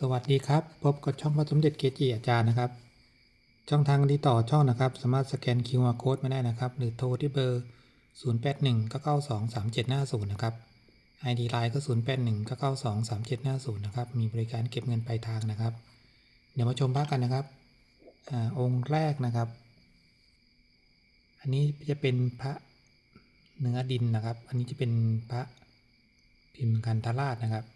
สวัสดีครับ พบกับช่องพระสมเด็จเกจิอาจารย์นะครับ ช่องทางที่ต่อช่องนะครับ สามารถสแกน QR Code มาได้นะครับ หรือโทรที่เบอร์ 081 992 3750 นะครับ ID Line ก็ 081 992 3750 นะครับ มีบริการเก็บเงินปลายทางนะครับ เดี๋ยวมาชมพระกันนะครับอองค์แรกนะครับ อันนี้จะเป็นพระเนื้อดินนะครับ อันนี้จะเป็นพระพิมพ์กันทราชนะครับ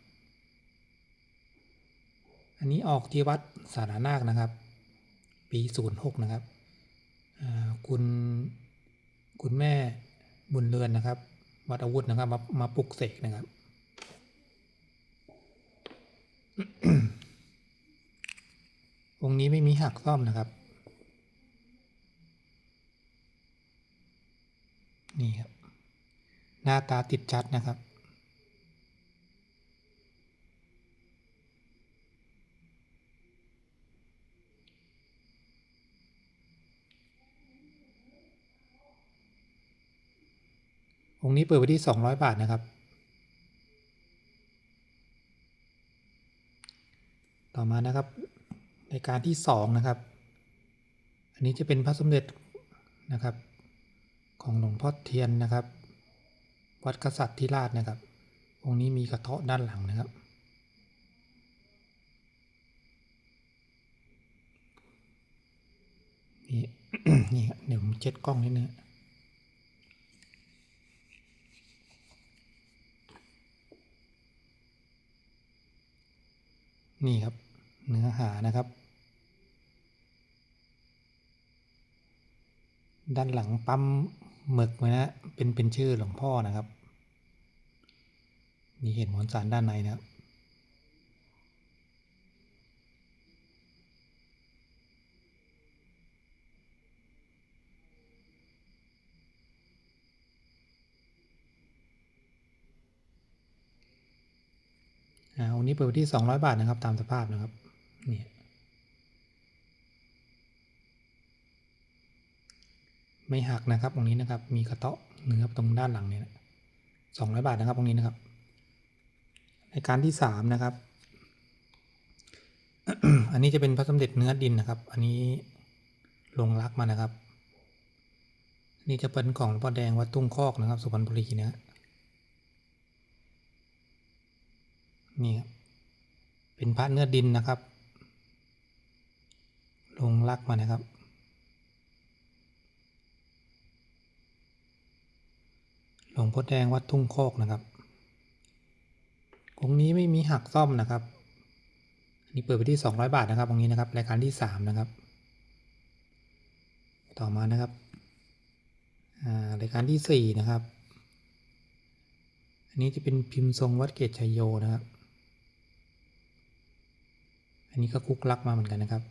อันนี้ออกที่วัดสารนาคนะครับ ปี06นะครับคุณคุณแม่บุญเรือนนะครับ วัดอาวุธนะครับ มามาปลุกเสกนะครับองค์นี้ไม่มีหักซ่อมนะครับ นี่ครับ หน้าตาติดชัดนะครับ องค์นี้เปิดไว้ที่ 200 บาทนะครับ ต่อมานะครับรายการที่ 2 นะครับ อันนี้จะเป็นพระสมเด็จนะครับ ของหลวงพ่อเทียนนะครับ วัดกษัตริย์ที่ราชนะครับ องค์นี้มีกระเทาะด้านหลังนะครับ นี่นี่ครับเดี๋ยวผมเช็ดกล้องนิดนึง นี่ครับเนื้อหานะครับ ด้านหลังปั๊มหมึกไว้นะเป็นเป็นชื่อหลวงพ่อนะครับ มีเห็นมวลสารด้านในนะครับ อ่าวันนี้เปิดไว้ที่ 200 บาทนะครับ ตามสภาพนะครับนี่ไม่หักนะครับตรงนี้นะครับ มีกระเตาะเนื้อตรงด้านหลังเนี่ยสองร้อยบาทนะครับตรงนี้นะครับ ในการที่สามนะครับ อันนี้จะเป็นพระสมเด็จเนื้อดินนะครับ อันนี้ลงรักมานะครับ นี่จะเป็นของหลวงพ่อแดงวัดตุ้งคอกนะครับ สุพรรณบุรีนะฮะ นี่ครับเป็นพระเนื้อดินนะครับ ลงรักมานะครับ หลวงพ่อแดงวัดทุ่งโคกนะครับองนี้ไม่มีหักซ่อมนะครับอันนี้เปิดไปที่ 200 บาทนะครับองนี้นะครับ รายการที่ 3 นะครับ ต่อมานะครับอ่ารายการที่ 4 นะครับ อันนี้จะเป็นพิมพ์ทรงวัดเกตชัยโยนะครับ อันนี้ก็คุกลักมาเหมือนกันนะครับ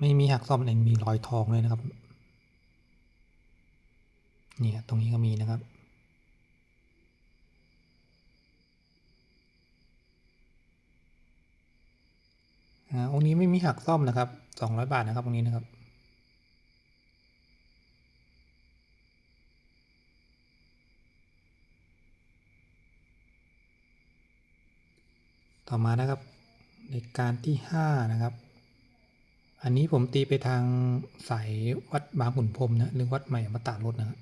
ไม่มีหักซ่อมเองมีรอยทองเลยนะครับเนี่ยตรงนี้ก็มีนะครับอ่าองค์นี้ไม่มีหักซ่อมนะครับสองร้อยบาทนะครับองนี้นะครับ ต่อมานะครับในการที่ห้านะครับ อันนี้ผมตีไปทางสายวัดบางขุนพรมนะหรือวัดใหม่มาตารถนะครับ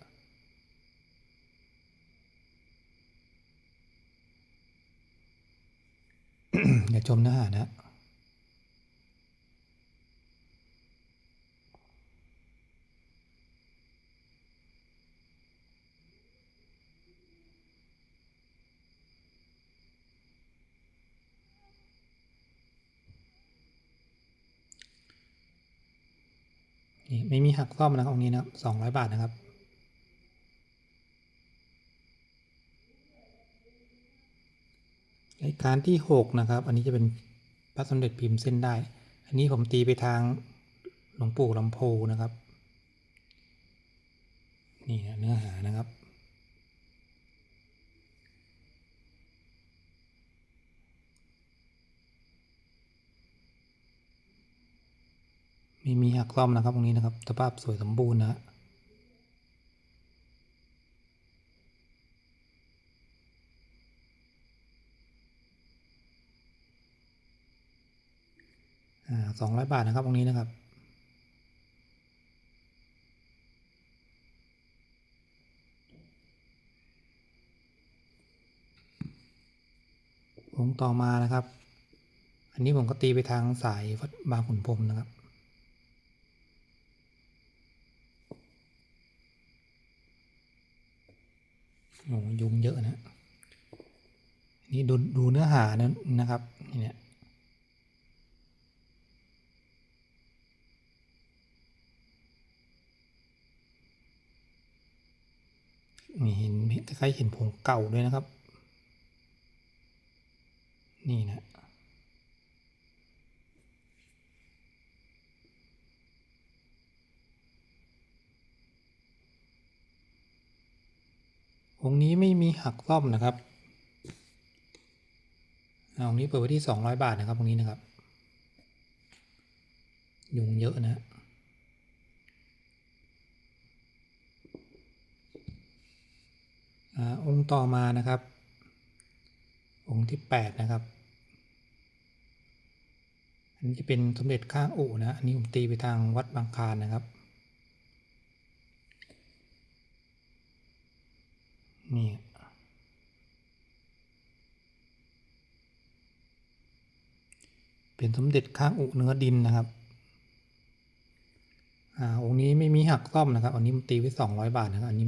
เดี๋ยวชมเนื้อหานะ นี่ไม่มีหักซ่อมนะครับองนี้นะครับสองร้อยบาทนะครับ รายการที่หกนะครับ อันนี้จะเป็นพระสมเด็จพิมพ์เส้นได้ อันนี้ผมตีไปทางหลวงปู่ลำโพนะครับ นี่นะเนื้อหานะครับ มีมีหักล้อมนะครับตรงนี้นะครับสภาพสวยสมบูรณ์นะสองร้อยบาทนะครับตรงนี้นะครับองต่อมานะครับ อันนี้ผมก็ตีไปทางสายบางขุนพรมนะครับ โอ้ยุงเยอะนะ นี่ดูดูเนื้อหานะนะครับนี่เนี่ยมีเห็นคล้ายๆเห็นผงเก่าด้วยนะครับ นี่นะ องค์นี้ไม่มีหักซ่อมนะครับองค์นี้เปิดไว้ที่สองร้อยบาทนะครับตรงนี้นะครับ ยุงเยอะนะอ่าองค์ต่อมานะครับ องค์ที่แปดนะครับ อันนี้จะเป็นสมเด็จข้างอู่นะ อันนี้ผมตีไปทางวัดบางคานนะครับ นี่เป็นสมเด็จข้างอุเนื้อดินนะครับ อ่า องค์นี้ไม่มีหักซ่อมนะครับ อันนี้มันตีไว้สองร้อยบาทนะครับ อันนี้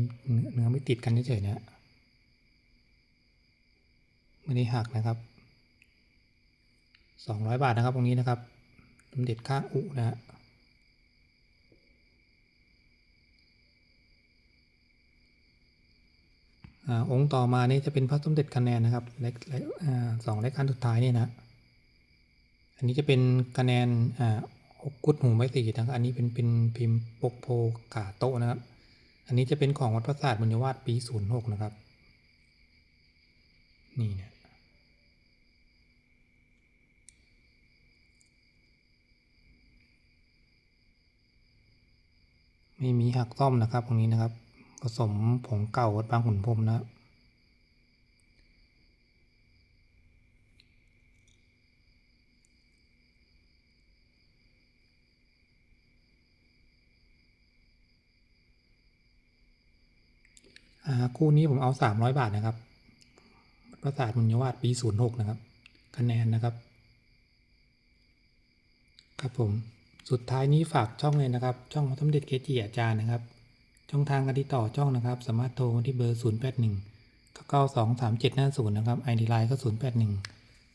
เนื้อไม่ติดกันเฉยๆนะไม่ได้หักนะครับสองร้อยบาทนะครับ ตรงนี้นะครับ สมเด็จข้างอุนะฮะ อองค์ต่อมานี่จะเป็นพระสมเด็จคะแนนนะครับเล็กเล็กอ่าสองรายการสุดท้ายนี่นะ อันนี้จะเป็นคะแนนอ่าหกกุดหูไม้สีนะครับอันนี้เป็นเป็นพิมพ์ปกโพขาโตนะครับ อันนี้จะเป็นของวัดพระศาสตร์บุญยวาสปีศูนย์หกนะครับ นี่นะไม่มีหักซ่อมนะครับตรงนี้นะครับ ผสมผงเก่าวัดบางขุนพรมนะครับอ่าคู่นี้ผมเอาสามร้อยบาทนะครับ ประสาทมุญยวาดปีศูนย์หกนะครับ คะแนนนะครับ ครับผม สุดท้ายนี้ฝากช่องเลยนะครับ ช่องสมเด็จเกจิอาจารย์นะครับ ช่องทางการติดต่อช่องนะครับ สามารถโทรมาที่เบอร์ 0 8 1 9 9 2 3 7 5 0 นะครับ ID Line ก็ 0 8 1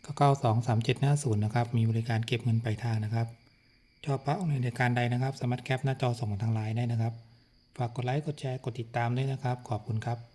9 9 2 3 7 5 0 นะครับ มีบริการเก็บเงินปลายทางนะครับ ชอบพระองค์ในรายการใดนะครับ สามารถแคปหน้าจอส่งทางไลน์ได้นะครับ ฝากกดไลค์ กดแชร์ กดติดตามด้วยนะครับ ขอบคุณครับ